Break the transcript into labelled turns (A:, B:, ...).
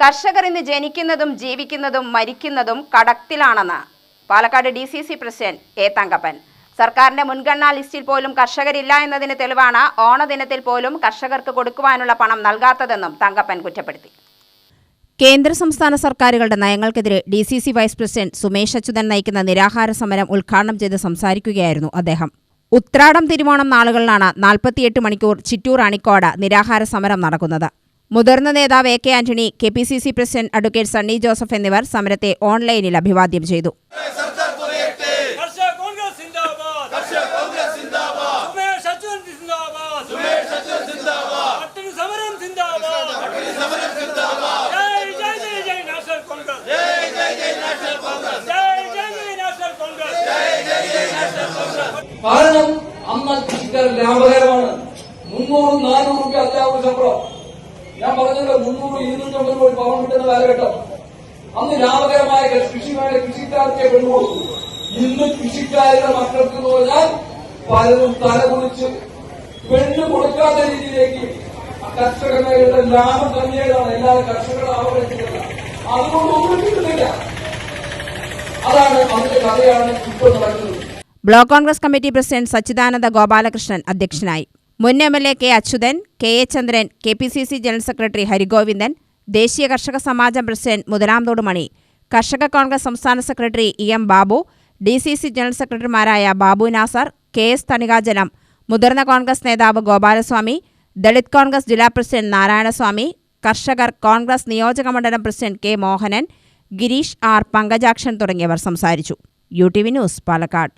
A: കർഷകർ ഇന്ന് ജനിക്കുന്നതും ജീവിക്കുന്നതും മരിക്കുന്നതും കടത്തിലാണെന്ന് Palakkad D C C president A Thankappan. സർക്കാരിന്റെ മുൻഗണനാ ലിസ്റ്റിൽ പോലും കർഷകരില്ല എന്നതിന് തെളിവാണ് ഓണദിനത്തിൽ പോലും കർഷകർക്ക് കൊടുക്കുവാനുള്ള പണം നൽകാത്തതെന്നും തങ്കപ്പൻ കുറ്റപ്പെടുത്തി. കേന്ദ്ര സംസ്ഥാന സർക്കാരുകളുടെ നയങ്ങൾക്കെതിരെ D C C vice president Sumesh Achuthan നയിക്കുന്ന നിരാഹാര സമരം ഉദ്ഘാടനം ചെയ്ത് സംസാരിക്കുകയായിരുന്നു അദ്ദേഹം. ഉത്രാടം തിരുവോണം നാളുകളിലാണ് നാൽപ്പത്തിയെട്ട് മണിക്കൂർ ചിറ്റൂർ അണിക്കോട് നിരാഹാര സമരം നടക്കുന്നത്. മുതിർന്ന നേതാവ് A K Antony K P C C president advocate Sunny Joseph എന്നിവർ സമരത്തെ ഓൺലൈനിൽ അഭിവാദ്യം ചെയ്തു.
B: കാരണം കൃഷിക്കാരൻ ലാഭകരമാണ്. മുന്നൂറും നാനൂറും അത്യാവശ്യ ശമ്പളം. ഞാൻ പറഞ്ഞല്ലോ മുന്നൂറ് ഇരുന്നൂറ്റമ്പത് കോടി പവൻ കിട്ടുന്ന കാലഘട്ടം. അന്ന് ലാഭകരമായ കൃഷിമാരെ കൃഷിക്കാർക്കെ പെണ്ണുകൊടുത്തു പെണ്ണു കൊടുത്തു ഇന്ന് കൃഷിക്കാരുടെ മക്കൾക്ക് എന്ന് പറഞ്ഞാൽ പലരും തലകുറിച്ച് പെണ്ണ് കൊടുക്കാത്ത രീതിയിലേക്ക് കർഷക മേഖലയുടെ ലാഭം കമ്മിയായതാണ് എല്ലാവരും കർഷകരുടെ ആവരണത്തിലല്ല അതുകൊണ്ട് ഒന്നും കിട്ടുന്നില്ല. അതാണ് അതിന്റെ കഥയാണ് ഇപ്പോൾ നടക്കുന്നത്.
A: Block Congress committee president Sachidananda Gopalakrishnan അധ്യക്ഷനായി. മുൻ M L A K Achuthan K A Chandran K P C C general secretary Harigovindan ദേശീയ കർഷക സമാജം പ്രസിഡന്റ് മുതലാംതോട് മണി കർഷക കോൺഗ്രസ് സംസ്ഥാന secretary E M Babu D C C general സെക്രട്ടറിമാരായ ബാബു നാസർ കെ എസ് തണികാജലം മുതിർന്ന കോൺഗ്രസ് നേതാവ് ഗോപാലസ്വാമി ദളിത് കോൺഗ്രസ് ജില്ലാ പ്രസിഡന്റ് നാരായണസ്വാമി കർഷകർ കോൺഗ്രസ് നിയോജക മണ്ഡലം president K Mohanan Gireesh R Pankajakshan തുടങ്ങിയവർ സംസാരിച്ചു. U T V news Palakkad.